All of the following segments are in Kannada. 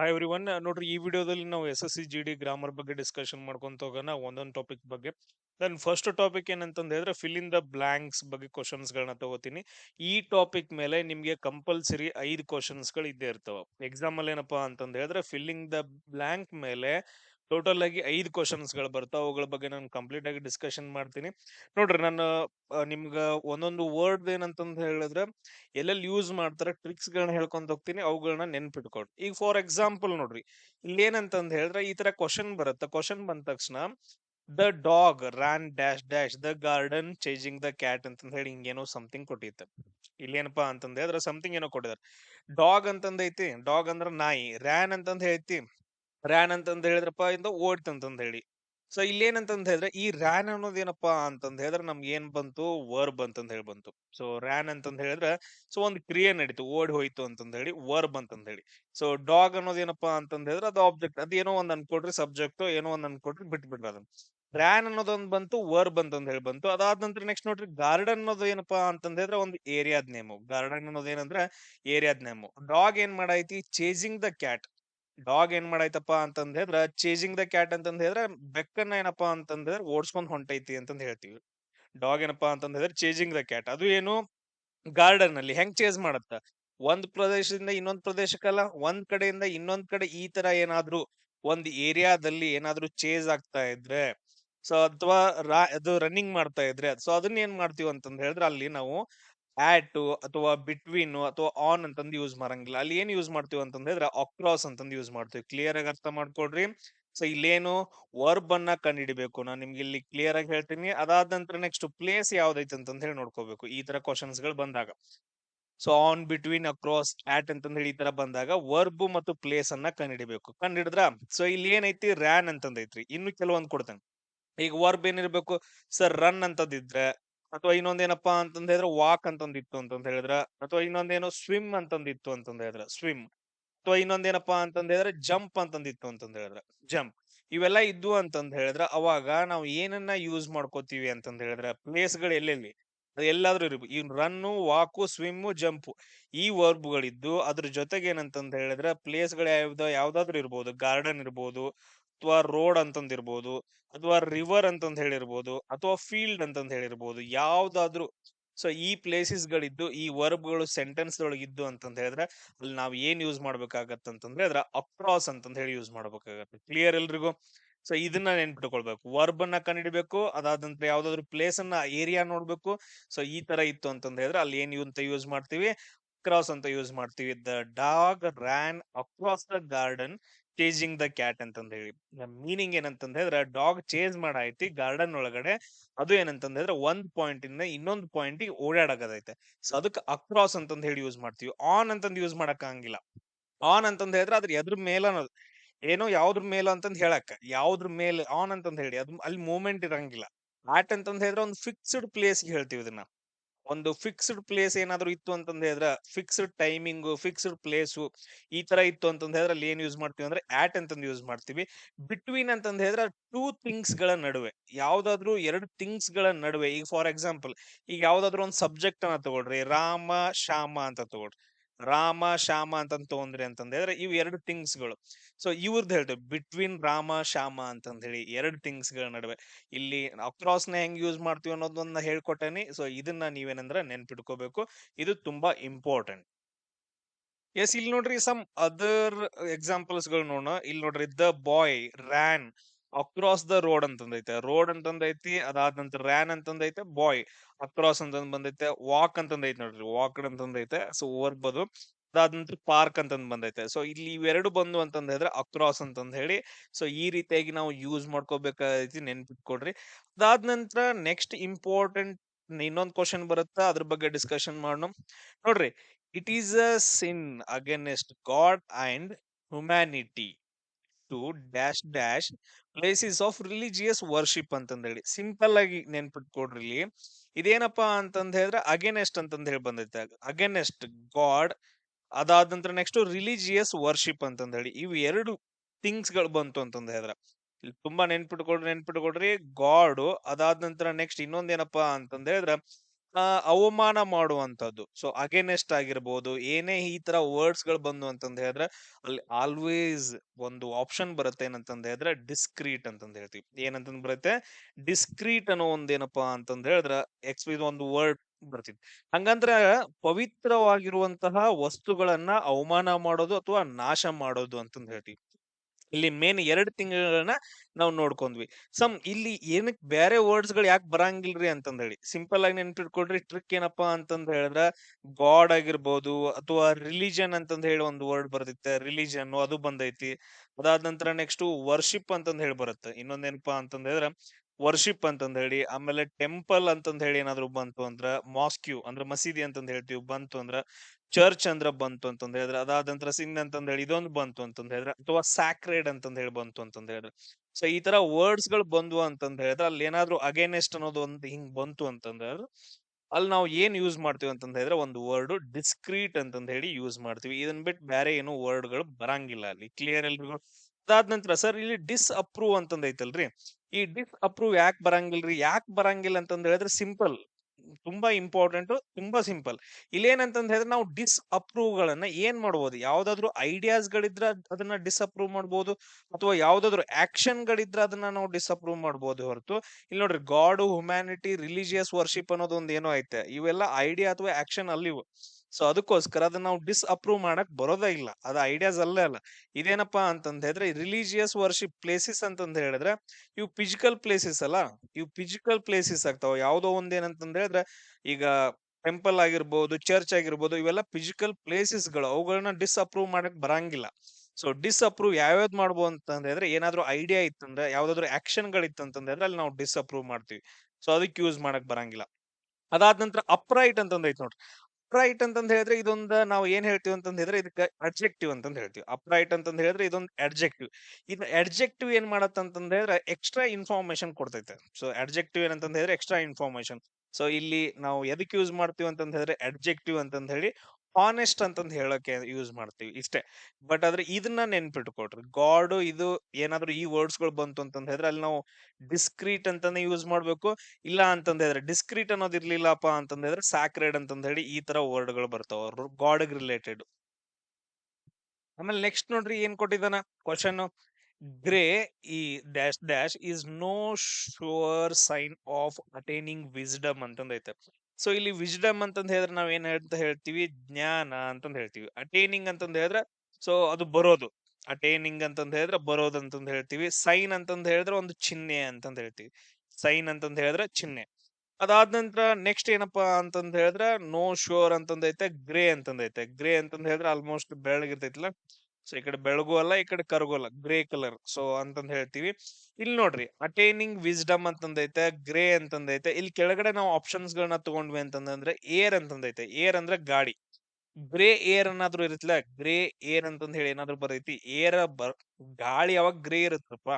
ಹಾಯ್ ಎವ್ರಿವನ್ ನೋಡ್ರಿ, ಈ ವಿಡಿಯೋದಲ್ಲಿ ನಾವು S S C G D grammar ಬಗ್ಗೆ ಡಿಸ್ಕಷನ್ ಮಾಡ್ಕೊಂತ ಹೋಗೋಣ, ಒಂದೊಂದು ಟಾಪಿಕ್ ಬಗ್ಗೆ. ದೆನ್ ಫಸ್ಟ್ ಟಾಪಿಕ್ ಏನಂತಂದ್ರೆ ಹೇಳಿದ್ರೆ ಫಿಲ್ ಇನ್ ದ ಬ್ಲಾಂಕ್ಸ್ ಬಗ್ಗೆ ಕ್ವಶನ್ಸ್ ಗಳನ್ನ ತಗೋತೀನಿ. ಈ ಟಾಪಿಕ್ ಮೇಲೆ ನಿಮ್ಗೆ ಕಂಪಲ್ಸರಿ ಐದು ಕ್ವಶನ್ಸ್ಗಳು ಇದ್ದೇ ಇರ್ತಾವ. ಎಕ್ಸಾಮ್ ಅಲ್ಲಿ ಏನಪ್ಪಾ ಅಂತಂದ ಫಿಲ್ಲಿಂಗ್ ದ ಬ್ಲಾಂಕ್ ಮೇಲೆ ಟೋಟಲ್ ಆಗಿ ಐದು ಕ್ವಶನ್ಸ್ಗಳು ಬರ್ತಾವ ಅವುಗಳ ಬಗ್ಗೆ ನಾನು ಕಂಪ್ಲೀಟ್ ಆಗಿ ಡಿಸ್ಕಷನ್ ಮಾಡ್ತೀನಿ. ನೋಡ್ರಿ ನಾನು ನಿಮ್ಗ ಒಂದೊಂದು ವರ್ಡ್ ಏನಂತಂದ ಹೇಳಿದ್ರೆ ಎಲ್ಲೆಲ್ಲಿ ಯೂಸ್ ಮಾಡ್ತಾರೆ ಟ್ರಿಕ್ಸ್ ಗಳನ್ನ ಹೇಳ್ಕೊಂತ ಹೋಗ್ತೀನಿ ಅವುಗಳನ್ನ ನೆನ್ಪಿಟ್ಕೊಂಡು ಈಗ ಫಾರ್ ಎಕ್ಸಾಂಪಲ್ ನೋಡ್ರಿ ಇಲ್ಲಿ ಏನಂತಂದ್ ಹೇಳಿದ್ರೆ ಈ ತರ ಕ್ವಶನ್ ಬರುತ್ತೆ. ಕ್ವಶನ್ ಬಂದ ತಕ್ಷಣ the dog ran dash dash the garden changing the cat ಅಂತ ಹೇಳಿ ಹಿಂಗೇನೋ ಸಮಥಿಂಗ್ ಕೊಟ್ಟಿತ್ತು. ಇಲ್ಲಿ ಏನಪ್ಪಾ ಅದ್ರ ಸಮಥಿಂಗ್ ಏನೋ ಕೊಟ್ಟಿದ್ದಾರೆ ಡಾಗ್ ಅಂತಂದೈತಿ ಡಾಗ್ ಅಂದ್ರ ನಾಯಿ. ರ್ಯಾನ್ ಅಂತಂದ್ ಐತಿ ರ್ಯಾನ್ ಅಂತಂದ ಹೇಳಿದ್ರಪ್ಪ ಇಂದ ಓಡ್ತ ಅಂತಂದ ಹೇಳಿ. ಸೊ ಇಲ್ಲಿ ಏನಂತಂದ್ ಹೇಳಿದ್ರೆ, ಈ ರ್ಯಾನ್ ಅನ್ನೋದು ಏನಪ್ಪಾ ಅಂತಂದ ಹೇಳಿದ್ರೆ ನಮ್ಗೆ ಏನ್ ಬಂತು? ವರ್ಬ್ ಅಂತಂದ್ ಹೇಳಿ ಬಂತು. ಸೊ, ರ್ಯಾನ್ ಅಂತಂದ ಹೇಳಿದ್ರೆ, ಸೊ, ಒಂದು ಕ್ರಿಯೆ ನಡೀತು, ಓಡ್ ಹೋಯ್ತು ಅಂತಂದ ಹೇಳಿ ವರ್ಬ್ ಅಂತಂದ ಹೇಳಿ. ಸೊ, ಡಾಗ್ ಅನ್ನೋದು ಏನಪ್ಪಾ ಅಂತಂದ್ ಹೇಳಿದ್ರೆ, ಅದು ಆಬ್ಜೆಕ್ಟ್ ಅದ್ ಏನೋ ಒಂದ್ ಅನ್ಕೊಡ್ರಿ ಸಬ್ಜೆಕ್ಟ್, ಏನೋ ಒಂದ್ ಅನ್ಕೊಡ್ರಿ ಬಿಟ್ಬಿಡ್ರಿ ಅದನ್ನ. ರ್ಯಾನ್ ಅನ್ನೋದೊಂದ್ ಬಂತು ವರ್ಬ್ ಅಂತಂದ್ ಹೇಳಿ ಬಂತು. ಅದಾದ ನಂತರ ನೆಕ್ಸ್ಟ್ ನೋಡ್ರಿ, ಗಾರ್ಡನ್ ಅನ್ನೋದು ಏನಪ್ಪಾ ಹೇಳಿದ್ರೆ, ಒಂದು ಏರಿಯಾದ ನೇಮು. ಗಾರ್ಡನ್ ಅನ್ನೋದು ಏನಂದ್ರೆ, ಏರಿಯಾದ ನೇಮು. ಡಾಗ್ ಏನ್ ಮಾಡೈತಿ ಚೇಜಿಂಗ್ ದ ಕ್ಯಾಟ್. ಡಾಗ್ ಏನ್ ಮಾಡಾಯ್ತಪ್ಪ ಅಂತಂದ್ ಹೇಳಿದ್ರ ಚೇಜಿಂಗ್ ದ ಕ್ಯಾಟ್ ಅಂತಂದ್ ಹೇಳಿದ್ರೆ ಬೆಕ್ಕನ್ನ ಏನಪ್ಪಾ ಅಂತಂದ್ರೆ ಓಡಿಸ್ಕೊಂಡ್ ಹೊಂಟೈತಿ ಅಂತಂದ್ ಹೇಳ್ತೀವಿ. ಡಾಗ್ ಏನಪ್ಪಾ ಅಂತಂದ್ ಹೇಳಿದ್ರೆ ಚೇಜಿಂಗ್ ದ ಕ್ಯಾಟ್. ಅದು ಏನು? ಗಾರ್ಡನ್ ಅಲ್ಲಿ ಹೆಂಗ್ ಚೇಸ್ ಮಾಡತ್ತ? ಒಂದ್ ಪ್ರದೇಶದಿಂದ ಇನ್ನೊಂದ್ ಪ್ರದೇಶಕ್ಕಲ್ಲ, ಒಂದ್ ಕಡೆಯಿಂದ ಇನ್ನೊಂದ್ ಕಡೆ ಈ ತರ ಏನಾದ್ರೂ, ಒಂದ್ ಏರಿಯಾದಲ್ಲಿ ಏನಾದ್ರೂ ಚೇಜ್ ಆಗ್ತಾ ಇದ್ರೆ, ಸೊ, ಅಥವಾ ಅದು ರನ್ನಿಂಗ್ ಮಾಡ್ತಾ ಇದ್ರೆ, ಸೊ ಅದನ್ನ ಏನ್ ಮಾಡ್ತೀವಿ ಅಂತಂದ್ ಹೇಳಿದ್ರೆ ಅಲ್ಲಿ ನಾವು ಆಟ್ ಅಥವಾ ಬಿಟ್ವೀನ್ ಅಥವಾ ಆನ್ ಅಂತಂದು ಯೂಸ್ ಮಾಡಂಗಿಲ್ಲ. ಅಲ್ಲಿ ಏನ್ ಯೂಸ್ ಮಾಡ್ತೀವಿ ಅಂತಂದ್ರೆ ಅಕ್ರಾಸ್ ಅಂತಂದು ಯೂಸ್ ಮಾಡ್ತೀವಿ. ಕ್ಲಿಯರ್ ಆಗಿ ಅರ್ಥ ಮಾಡ್ಕೊಡ್ರಿ? ಸೊ ಇಲ್ಲೇನು ವರ್ಬ್ ಅನ್ನ ಕಂಡುಹಿಡಿಬೇಕು ನಾನು ನಿಮ್ಗೆ ಇಲ್ಲಿ ಕ್ಲಿಯರ್ ಆಗಿ ಹೇಳ್ತೀನಿ. ಅದಾದ ನಂತರ ನೆಕ್ಸ್ಟ್ ಪ್ಲೇಸ್ ಯಾವ್ದೈತೆ ಅಂತಂದ ಹೇಳಿ ನೋಡ್ಕೋಬೇಕು. ಈ ತರ ಕ್ವಶನ್ಸ್ಗಳು ಬಂದಾಗ. So on between across at ಅಂತಂದ ಹೇಳಿ ಈ ತರ ಬಂದಾಗ ವರ್ಬ್ ಮತ್ತು ಪ್ಲೇಸ್ ಅನ್ನ ಕಂಡುಹಿಡಿಬೇಕು ಕಂಡಿಡಿದ್ರ? ಸೊ ಇಲ್ಲಿ ಏನೈತಿ? ರ್ಯಾನ್ ಅಂತಂದೈತ್ರಿ. ಇನ್ನು ಕೆಲವೊಂದು ಕೊಡ್ತೇನೆ. ಈಗ ವರ್ಬ್ ಏನಿರ್ಬೇಕು? ಸರ್ ರನ್ ಅಂತದಿದ್ರೆ ಅಥವಾ ಇನ್ನೊಂದೇನಪ್ಪಾ ಅಂತಂದ ಹೇಳಿದ್ರೆ ವಾಕ್ ಅಂತಂದಿತ್ತು ಅಂತಂದ ಹೇಳಿದ್ರ, ಅಥವಾ ಇನ್ನೊಂದೇನೋ ಸ್ವಿಮ್ ಅಂತಂದಿತ್ತು ಅಂತಂದ ಹೇಳಿದ್ರ ಸ್ವಿಮ್ ಅಥವಾ ಇನ್ನೊಂದೇನಪ್ಪಾ ಅಂತಂದ ಹೇಳಿದ್ರೆ ಜಂಪ್ ಅಂತಂದಿತ್ತು ಅಂತಂದ ಹೇಳಿದ್ರ ಜಂಪ್ ಇವೆಲ್ಲ ಇದ್ವು ಅಂತಂದ ಹೇಳಿದ್ರ ಅವಾಗ ನಾವು ಏನನ್ನ ಯೂಸ್ ಮಾಡ್ಕೋತೀವಿ ಅಂತಂದ ಹೇಳಿದ್ರ ಪ್ಲೇಸ್ಗಳು ಎಲ್ಲೆಲ್ಲಿ? ಎಲ್ಲಾದ್ರೂ ಇರ್ಬೋದು ಈ ರನ್ನು ವಾಕು ಸ್ವಿಮ್ಮು ಜಂಪು ಈ ವರ್ಬ್ ಗಳಿದ್ದು ಅದ್ರ ಜೊತೆಗೆ ಏನಂತಂದ್ ಹೇಳಿದ್ರೆ ಪ್ಲೇಸ್ಗಳು ಯಾವ್ದು, ಯಾವ್ದಾದ್ರು ಇರ್ಬೋದು ಗಾರ್ಡನ್ ಇರ್ಬೋದು ಅಥವಾ ರೋಡ್ ಅಂತಂದಿರಬಹುದು ಇರ್ಬೋದು ಅಥವಾ ರಿವರ್ ಅಂತಂದ ಹೇಳಿರ್ಬೋದು, ಅಥವಾ ಫೀಲ್ಡ್ ಅಂತಂದ ಹೇಳಿರ್ಬೋದು, ಯಾವ್ದಾದ್ರು ಸೊ ಈ ಪ್ಲೇಸಸ್ ಗಳಿದ್ದು ಈ ವರ್ಬ್ಗಳು ಸೆಂಟೆನ್ಸ್ ಒಳಗಿದ್ದು ಅಂತಂದ ಹೇಳಿದ್ರೆ, ಅಲ್ಲಿ ನಾವ್ ಏನ್ ಯೂಸ್ ಮಾಡ್ಬೇಕಾಗತ್ತಂತಂದ್ರೆ, ಅದ್ರ ಅಕ್ರಾಸ್ ಅಂತಂದ ಹೇಳಿ ಯೂಸ್ ಮಾಡ್ಬೇಕಾಗತ್ತೆ. ಕ್ಲಿಯರ್ ಎಲ್ರಿಗೂ? ಸೊ ಇದನ್ನ ನೆನ್ಪಿಟ್ಕೊಳ್ಬೇಕು. ವರ್ಬ್ ಅನ್ನ ಕಂಡಿಡ್ಬೇಕು ಅದಾದ ಯಾವ್ದಾದ್ರು ಪ್ಲೇಸ್ ಅನ್ನ ಏರಿಯಾ ನೋಡ್ಬೇಕು. ಸೊ ಈ ತರ ಇತ್ತು ಅಂತಂದ ಹೇಳಿದ್ರೆ, ಅಲ್ಲಿ ಏನ್ ಅಂತ ಯೂಸ್ ಮಾಡ್ತೀವಿ? ಅಕ್ರಾಸ್ ಅಂತ ಯೂಸ್ ಮಾಡ್ತೀವಿ. The dog ran across the garden chasing the cat ಅಂತಂದ ಹೇಳಿ. ಮೀನಿಂಗ್ ಏನಂತಂದ ಹೇಳಿದ್ರೆ ಡಾಗ್ ಚೇಂಜ್ ಮಾಡೈತಿ ಗಾರ್ಡನ್ ಒಳಗಡೆ. ಅದು ಏನಂತಂದ ಹೇಳಿದ್ರೆ ಒಂದ್ ಪಾಯಿಂಟ್ ಇಂದ ಇನ್ನೊಂದ್ ಪಾಯಿಂಟ್ ಓಡಾಡಕದೈತೆ ಸೊ ಅದಕ್ಕೆ ಅಕ್ರಾಸ್ ಅಂತಂದ ಹೇಳಿ ಯೂಸ್ ಮಾಡ್ತೀವಿ. ಆನ್ ಅಂತಂದ್ ಯೂಸ್ ಮಾಡಕ್ ಆಗಂಗಿಲ್ಲ. ಆನ್ ಅಂತಂದ ಹೇಳಿದ್ರೆ ಅದ್ರ ಎದ್ರ ಮೇಲ ಅನ್ನೋದು. ಏನೋ ಯಾವ್ದ್ರ ಮೇಲ ಅಂತಂದ್ ಹೇಳಕ್ಕ ಯಾವ್ದ್ರ ಮೇಲೆ ಆನ್ ಅಂತಂದ್ ಹೇಳಿ. ಅದ್ ಅಲ್ಲಿ ಮೂವ್ಮೆಂಟ್ ಇರಂಗಿಲ್ಲ. ಆಟ್ ಅಂತಂದ್ ಹೇಳಿದ್ರೆ ಒಂದು ಫಿಕ್ಸ್ಡ್ ಪ್ಲೇಸ್ ಹೇಳ್ತೀವಿ ಇದನ್ನ. ಒಂದು ಫಿಕ್ಸ್ಡ್ ಪ್ಲೇಸ್ ಏನಾದರೂ ಇತ್ತು ಅಂತಂದ್ರೆ ಹೇಳಿದ್ರೆ ಫಿಕ್ಸ್ಡ್ ಟೈಮಿಂಗ್ ಫಿಕ್ಸ್ಡ್ ಪ್ಲೇಸು ಈ ತರ ಇತ್ತು ಅಂತಂದ್ರೆ ಹೇಳಿದ್ರೆ ಅಲ್ಲಿ ಏನ್ ಯೂಸ್ ಮಾಡ್ತೀವಿ ಅಂದ್ರೆ ಆಟ್ ಅಂತಂದು ಯೂಸ್ ಮಾಡ್ತೀವಿ. ಬಿಟ್ವೀನ್ ಅಂತಂದ್ರೆ ಹೇಳಿದ್ರೆ ಟೂ ಥಿಂಗ್ಸ್ಗಳ ನಡುವೆ, ಯಾವ್ದಾದ್ರು ಎರಡು ಥಿಂಗ್ಸ್ಗಳ ನಡುವೆ, ಈಗ ಫಾರ್ ಎಕ್ಸಾಂಪಲ್ ಈಗ ಯಾವ್ದಾದ್ರು ಒಂದು ಸಬ್ಜೆಕ್ಟ್ ಅನ್ನ ತಗೊಳ್ರಿ, ರಾಮ, ಶ್ಯಾಮ ಅಂತ ತಗೊಳ್ರಿ. ರಾಮ, ಶ್ಯಾಮ ಅಂತ ತಗೊಂಡ್ರಿ ಅಂತಂದ್ರೆ ಇವು ಎರಡು ಥಿಂಗ್ಸ್ಗಳು ಸೊ ಇವ್ರದ್ದು ಹೇಳ್ತೇವೆ, ಬಿಟ್ವೀನ್ ರಾಮ, ಶ್ಯಾಮ ಅಂತಂದ್ ಹೇಳಿ ಎರಡು ಥಿಂಗ್ಸ್ಗಳ ನಡುವೆ. ಇಲ್ಲಿ ಅಕ್ರಾಸ್ನ ಹೆಂಗ್ ಯೂಸ್ ಮಾಡ್ತೀವಿ ಅನ್ನೋದನ್ನ ಹೇಳ್ಕೊಟ್ಟೇನಿ. ಸೊ ಇದನ್ನ ನೀವೇನಂದ್ರೆ ನೆನ್ಪಿಟ್ಕೋಬೇಕು. ಇದು ತುಂಬಾ ಇಂಪಾರ್ಟೆಂಟ್. ಎಸ್, ಇಲ್ಲಿ ನೋಡ್ರಿ ಸಮ್ ಅದರ್ ಎಕ್ಸಾಂಪಲ್ಸ್ಗಳು ನೋಡೋಣ. ಇಲ್ಲಿ ನೋಡ್ರಿ the boy ran across the road ಅಂತಂದೈತೆ. Road ಅಂತಂದೈತಿ, ಅದಾದ ನಂತರ ರ್ಯಾನ್ ಅಂತಂದೈತೆ, ಬಾಯ್. ಅಕ್ರಾಸ್ ಅಂತಂದ್ ಬಂದೈತೆ, ವಾಕ್ ಅಂತಂದೈತೆ ನೋಡ್ರಿ ವಾಕ್ ಅಂತಂದೈತೆ, ಸೊ ಓದ್ಬೋದು ಅದಾದ ನಂತರ ಪಾರ್ಕ್ ಅಂತಂದ್ ಬಂದೈತೆ. ಸೊ ಇಲ್ಲಿ ಇವೆರಡು ಬಂದು ಅಂತಂದ ಹೇಳಿದ್ರೆ ಅಕ್ರಾಸ್ ಅಂತಂದ್ ಹೇಳಿ, ಸೊ ಈ ರೀತಿಯಾಗಿ ನಾವು ಯೂಸ್ ಮಾಡ್ಕೋಬೇಕಾಗಿ ನೆನ್ಪಿಟ್ಕೊಡ್ರಿ ಅದಾದ ನಂತರ ನೆಕ್ಸ್ಟ್ ಇಂಪಾರ್ಟೆಂಟ್ ಇನ್ನೊಂದ್ ಕ್ವಶನ್ ಬರುತ್ತಾ, ಅದ್ರ ಬಗ್ಗೆ ಡಿಸ್ಕಷನ್ ಮಾಡೋಣ. ನೋಡ್ರಿ, it is a sin against God and humanity. To dash dash places of religious worship ಅಂತಂದೇಳಿ. ಸಿಂಪಲ್ ಆಗಿ ನೆನ್ಪಿಟ್ಕೊಡ್ರಿ ಇಲ್ಲಿ ಇದೇನಪ್ಪಾ ಅಂತಂದ ಹೇಳಿದ್ರೆ ಅಗೇನೆಸ್ಟ್ ಅಂತಂದ ಹೇಳಿ ಬಂದೈತೆ. ಅಗೇನೆಸ್ಟ್ ಗಾಡ್ ಅದಾದ ನಂತರ ನೆಕ್ಸ್ಟ್ ರಿಲಿಜಿಯಸ್ ವರ್ಷಿಪ್ ಅಂತಂದ ಹೇಳಿ. ಇವು ಎರಡು ಥಿಂಗ್ಸ್ಗಳು ಬಂತು ಅಂತಂದ ಹೇಳಿದ್ರೆ. ಇಲ್ಲಿ ತುಂಬಾ ನೆನ್ಪಿಟ್ಕೊಡ್ರಿ ನೆನ್ಪಿಟ್ಕೊಡ್ರಿ. ಗಾಡ್ ಅದಾದ ನಂತರ ನೆಕ್ಸ್ಟ್ ಇನ್ನೊಂದೇನಪ್ಪಾ ಅಂತಂದ ಹೇಳಿದ್ರೆ ಅವಮಾನ ಮಾಡುವಂತದ್ದು ಸೊ ಅಗೇನೆಸ್ಟ್ ಆಗಿರ್ಬೋದು, ಏನೇ ಈ ತರ ವರ್ಡ್ಸ್ಗಳು ಬಂದು ಅಂತಂದ ಹೇಳಿದ್ರೆ, ಅಲ್ಲಿ ಆಲ್ವೇಸ್ ಒಂದು ಆಪ್ಷನ್ ಬರುತ್ತೆ ಏನಂತಂದ ಹೇಳಿದ್ರೆ ಡಿಸ್ಕ್ರೀಟ್ ಅಂತಂದ ಹೇಳ್ತೀವಿ. ಏನಂತಂದ್ ಬರುತ್ತೆ? ಡಿಸ್ಕ್ರೀಟ್ ಅನ್ನೋ ಒಂದೇನಪ್ಪಾ ಅಂತಂದ ಹೇಳಿದ್ರೆ ಎಕ್ಸ್ ಒಂದು ವರ್ಡ್ ಬರ್ತಿತ್ತು ಹಂಗಂದ್ರೆ ಪವಿತ್ರವಾಗಿರುವಂತಹ ವಸ್ತುಗಳನ್ನ ಅವಮಾನ ಮಾಡೋದು ಅಥವಾ ನಾಶ ಮಾಡೋದು ಅಂತಂದ ಹೇಳ್ತೀವಿ. ಇಲ್ಲಿ ಮೇನ್ ಎರಡು ತಿಂಗಳನ್ನ ನಾವು ನೋಡ್ಕೊಂಡ್ವಿ. ಸಮ್ ಇಲ್ಲಿ ಏನಕ್ಕೆ ಬೇರೆ ವರ್ಡ್ಸ್ಗಳು ಯಾಕೆ ಬರಂಗಿಲ್ರಿ ಅಂತಂದ ಹೇಳಿ ಸಿಂಪಲ್ ಆಗಿ ನೆನ್ಪಿಟ್ಕೊಡ್ರಿ ಟ್ರಿಕ್ ಏನಪ್ಪಾ ಅಂತಂದ ಹೇಳಿದ್ರ ಗಾಡ್ ಆಗಿರ್ಬೋದು ಅಥವಾ ರಿಲಿಜನ್ ಅಂತಂದ ಹೇಳಿ ಒಂದು ವರ್ಡ್ ಬರ್ತಿತ್ತೆ ರಿಲಿಜನ್ ಅದು ಬಂದೈತಿ. ಅದಾದ ನಂತರ ನೆಕ್ಸ್ಟ್ ವರ್ಷಿಪ್ ಅಂತಂದ ಹೇಳಿ ಬರುತ್ತೆ. ಇನ್ನೊಂದೇನಪ್ಪಾ ಅಂತಂದ ಹೇಳಿದ್ರೆ ವರ್ಷಿಪ್ ಅಂತಂದ ಹೇಳಿ ಆಮೇಲೆ ಟೆಂಪಲ್ ಅಂತಂದ ಹೇಳಿ ಏನಾದ್ರು ಬಂತು ಅಂದ್ರ ಮಾಸ್ಕ್ಯೂ ಅಂದ್ರೆ ಮಸೀದಿ ಅಂತಂದ ಹೇಳ್ತೀವಿ, ಬಂತು ಅಂದ್ರ ಚರ್ಚ್ ಅಂದ್ರ ಬಂತು ಅಂತಂದ ಹೇಳಿದ್ರೆ ಅದಾದ ನಂತರ ಸಿನ್ ಅಂತಂದ ಹೇಳಿ ಇದೊಂದು ಬಂತು ಅಂತಂದ ಹೇಳಿದ್ರೆ, ಅಥವಾ ಸ್ಯಾಕ್ರೆಡ್ ಅಂತಂದ ಹೇಳಿ ಬಂತು ಅಂತಂದ ಹೇಳಿದ್ರೆ. ಸೊ ಈ ತರ ವರ್ಡ್ಸ್ಗಳು ಬಂದ್ವು ಅಂತಂದ ಹೇಳಿದ್ರೆ, ಅಲ್ಲಿ ಏನಾದ್ರು ಅಗೇನೆಸ್ಟ್ ಅನ್ನೋದು ಒಂದು ಹಿಂಗ್ ಬಂತು ಅಂತಂದ ಹೇಳಿದ್ರೆ, ಅಲ್ಲಿ ನಾವು ಏನ್ ಯೂಸ್ ಮಾಡ್ತೀವಿ ಅಂತಂದ ಹೇಳಿದ್ರೆ, ಒಂದು ವರ್ಡ್ ಡಿಸ್ಕ್ರೀಟ್ ಅಂತಂದ ಹೇಳಿ ಯೂಸ್ ಮಾಡ್ತೀವಿ. ಇದನ್ ಬಿಟ್ಟು ಬೇರೆ ಏನು ವರ್ಡ್ಗಳು ಬರಂಗಿಲ್ಲ ಅಲ್ಲಿ. ಕ್ಲಿಯರ್ ಎಲ್ರಿಗೂ? ಅದಾದ ನಂತರ, ಸರ್, ಇಲ್ಲಿ ಡಿಸ್ ಅಪ್ರೂವ್ ಅಂತಂದ್ ಐತಲ್ರಿ ಈ ಡಿಸ್ ಅಪ್ರೂವ್ ಯಾಕೆ ಬರಂಗಿಲ್ರಿ? ಯಾಕೆ ಬರಂಗಿಲ್ಲ ಅಂತಂದ್ ಹೇಳಿದ್ರೆ ಸಿಂಪಲ್, ತುಂಬಾ ಇಂಪಾರ್ಟೆಂಟ್ ತುಂಬಾ ಸಿಂಪಲ್. ಇಲ್ಲೇನಂತಂದ್ ಹೇಳಿದ್ರೆ ನಾವು ಡಿಸ್ ಅಪ್ರೂವ್ ಗಳನ್ನ ಏನ್ ಮಾಡ್ಬೋದು? ಯಾವ್ದಾದ್ರು ಐಡಿಯಾಸ್ ಗಳಿದ್ರೆ ಅದನ್ನ ಡಿಸ್ ಅಪ್ರೂವ್ ಮಾಡ್ಬೋದು, ಅಥವಾ ಯಾವ್ದಾದ್ರು ಆಕ್ಷನ್ ಗಳಿದ್ರೆ ಅದನ್ನ ನಾವು ಡಿಸ್ ಅಪ್ರೂವ್ ಮಾಡ್ಬೋದು ಹೊರತು. ಇಲ್ಲಿ ನೋಡ್ರಿ ಗಾಡ್ ಹ್ಯುಮ್ಯಾನಿಟಿ ರಿಲಿಜಿಯಸ್ ವರ್ಷಿಪ್ ಅನ್ನೋದು ಒಂದ್ ಏನೋ ಐತೆ. ಇವೆಲ್ಲ ಐಡಿಯಾ ಅಥವಾ ಆಕ್ಷನ್ ಅಲ್ಲಿವು. ಸೊ, ಅದಕ್ಕೋಸ್ಕರ ಅದನ್ನ ನಾವು ಡಿಸ್ ಅಪ್ರೂವ್ ಮಾಡಕ್ ಬರೋದೇ ಇಲ್ಲ. ಅದ ಐಡಿಯಾಸ್ ಅಲ್ಲೇ ಅಲ್ಲ. ಇದೇನಪ್ಪಾ ಅಂತಂದ್ ಹೇಳಿದ್ರೆ ರಿಲಿಜಿಯಸ್ ವರ್ಷಿಪ್ ಪ್ಲೇಸಸ್ ಅಂತಂದ್ ಹೇಳಿದ್ರೆ, ಇವು ಫಿಸಿಕಲ್ ಪ್ಲೇಸಸ್ ಅಲ್ಲ. ಇವು ಫಿಸಿಕಲ್ ಪ್ಲೇಸಸ್ ಆಗ್ತಾವ. ಯಾವ್ದೋ ಒಂದ್ ಏನಂತಂದ್ ಹೇಳಿದ್ರೆ, ಈಗ ಟೆಂಪಲ್ ಆಗಿರ್ಬೋದು ಚರ್ಚ್ ಆಗಿರ್ಬೋದು, ಇವೆಲ್ಲ ಫಿಸಿಕಲ್ ಪ್ಲೇಸಸ್ಗಳು. ಅವುಗಳನ್ನ ಡಿಸ್ ಅಪ್ರೂವ್ ಮಾಡಕ್ ಬರಂಗಿಲ್ಲ. ಸೊ ಡಿಸ್ ಅಪ್ರೂವ್ ಯಾವ್ಯಾವ್ದು ಮಾಡ್ಬೋದು ಅಂತಂದ್ರೆ ಏನಾದ್ರು ಐಡಿಯಾ ಇತ್ತಂದ್ರೆ, ಯಾವ್ದಾದ್ರು ಆಕ್ಷನ್ ಅಂತಂದ್ರೆ ಅಲ್ಲಿ ನಾವು ಡಿಸ್ ಅಪ್ರೂವ್ ಮಾಡ್ತೀವಿ. ಸೊ ಅದಕ್ಕೆ ಯೂಸ್ ಮಾಡಕ್ ಬರಂಗಿಲ್ಲ. ಅದಾದ ನಂತರ ಅಪ್ರೈಟ್ ಅಂತಂದ್ ಐತ್ ನೋಡ್ರಿ. ಅಪ್ರೈಟ್ ಅಂತಂದ್ ಹೇಳಿದ್ರೆ ಇದೊಂದು ನಾವು ಏನ್ ಹೇಳ್ತೀವಿ ಅಂತಂದ್ ಹೇಳಿದ್ರೆ ಇದಕ್ಕೆ ಅಡ್ಜೆಕ್ಟಿವ್ ಅಂತಂದ್ ಹೇಳ್ತೀವಿ. ಅಪ್ರೈಟ್ ಅಂತಂದ್ ಹೇಳಿದ್ರೆ ಇದೊಂದು ಅಡ್ಜೆಕ್ಟಿವ್ ಇದು ಅಡ್ಜೆಕ್ಟಿವ್ ಏನ್ ಅಂತಂದ್ ಹೇಳಿದ್ರೆ ಎಕ್ಸ್ಟ್ರಾ ಇನ್ಫಾರ್ಮೇಶನ್ ಕೊಡ್ತೈತೆ. ಸೊ ಅಡ್ಜೆಕ್ಟಿವ್ ಏನಂತಂದ್ ಹೇಳಿದ್ರೆ ಎಕ್ಸ್ಟ್ರಾ ಇನ್ಫಾರ್ಮೇಶನ್ ಸೊ ಇಲ್ಲಿ ನಾವು ಎದಕ್ಕೆ ಯೂಸ್ ಮಾಡ್ತೀವಿ ಅಂತಂದ್ ಹೇಳಿದ್ರೆ ಅಡ್ಜೆಕ್ಟಿವ್ ಅಂತಂದ್ ಹೇಳಿ ಹಾನೆಸ್ಟ್ ಅಂತಂದು ಹೇಳಕ್ಕೆ ಯೂಸ್ ಮಾಡ್ತೀವಿ ಇಷ್ಟೇ. ಬಟ್ ಆದ್ರೆ ಇದನ್ನ ನೆನ್ಪಿಟ್ಕೊಟ್ರಿ ಗಾಡ್ ಇದು ಏನಾದ್ರು ಈ ವರ್ಡ್ಸ್ಗಳು ಬಂತು ಅಂತಂದ್ ಹೇಳಿದ್ರೆ ಅಲ್ಲಿ ನಾವು ಡಿಸ್ಕ್ರೀಟ್ ಅಂತಾನೆ ಯೂಸ್ ಮಾಡ್ಬೇಕು. ಇಲ್ಲ ಅಂತಂದ್ರೆ ಹೇಳಿದ್ರೆ ಡಿಸ್ಕ್ರೀಟ್ ಅನ್ನೋದು ಇರ್ಲಿಲ್ಲಪ್ಪ ಅಂತಂದ್ರೆ ಹೇಳಿದ್ರೆ ಸ್ಯಾಕ್ರೆಡ್ ಅಂತಂದ ಹೇಳಿ ಈ ತರ ವರ್ಡ್ಗಳು ಬರ್ತಾವ. ಗಾಡ್ ರಿಲೇಟೆಡ್ ಆಮೇಲೆ ನೆಕ್ಸ್ಟ್ ನೋಡ್ರಿ ಏನ್ ಕೊಟ್ಟಿದ್ದಾನ? ಕ್ವಶನ್ ಗ್ರೇ ಈ dash dash is no sure sign of attaining wisdom ಅಂತಂದೈತೆ so, ಇಲ್ಲಿ ವಿಜ್ಡಮ್ ಅಂತಂದ್ ಹೇಳಿದ್ರೆ ನಾವ್ ಏನ್ ಅಂತ ಹೇಳ್ತೀವಿ? ಜ್ಞಾನ ಅಂತಂದ್ ಹೇಳ್ತೀವಿ. ಅಟೇನಿಂಗ್ ಅಂತಂದ್ ಹೇಳಿದ್ರೆ, ಸೊ, ಅದು ಬರೋದು. ಅಟೇನಿಂಗ್ ಅಂತಂದ್ ಹೇಳಿದ್ರೆ ಬರೋದು ಅಂತಂದ್ ಹೇಳ್ತೀವಿ. ಸೈನ್ ಅಂತಂದ್ ಹೇಳಿದ್ರೆ ಒಂದು ಚಿಹ್ನೆ ಅಂತಂದ್ ಹೇಳ್ತೀವಿ. ಸೈನ್ ಅಂತಂದ್ ಹೇಳಿದ್ರೆ ಚಿಹ್ನೆ. ಅದಾದ ನಂತರ ನೆಕ್ಸ್ಟ್ ಏನಪ್ಪಾ ಅಂತಂದ್ ಹೇಳಿದ್ರೆ ನೋ ಶೋರ್ ಅಂತಂದೈತೆ ಗ್ರೇ ಅಂತಂದೈತೆ ಗ್ರೇ ಅಂತಂದ್ ಹೇಳಿದ್ರೆ ಆಲ್ಮೋಸ್ಟ್ ಬೆಳಗಿರ್ತೈತಿಲ್ಲ ಸೊ ಈ ಕಡೆ ಬೆಳಗು ಅಲ್ಲ, ಈ ಕಡೆ ಕರ್ಗು ಅಲ್ಲ, ಗ್ರೇ ಕಲರ್. ಸೊ ಅಂತಂದ್ ಹೇಳ್ತೀವಿ. ಇಲ್ಲಿ ನೋಡ್ರಿ ಅಟೈನಿಂಗ್ ವಿಸ್ಡಮ್ ಅಂತಂದೈತೆ, ಗ್ರೇ ಅಂತಂದೈತೆ. ಇಲ್ಲಿ ಕೆಳಗಡೆ ನಾವು ಆಪ್ಷನ್ಸ್ ಗಳನ್ನ ತಗೊಂಡ್ವಿ ಅಂತಂದ್ರೆ ಏರ್ ಅಂತಂದೈತೆ. ಏರ್ ಅಂದ್ರೆ ಗಾಡಿ. ಗ್ರೇ ಏರ್ ಅನ್ನಾದ್ರೂ ಇರುತ್ತಲ್ಲ ಗ್ರೇ ಏರ್ ಅಂತಂದ್ ಹೇಳಿ ಏನಾದ್ರು ಬರೈತಿ. ಏರ್ ಗಾಳಿ ಯಾವಾಗ ಗ್ರೇ ಇರುತ್ತಪ್ಪ?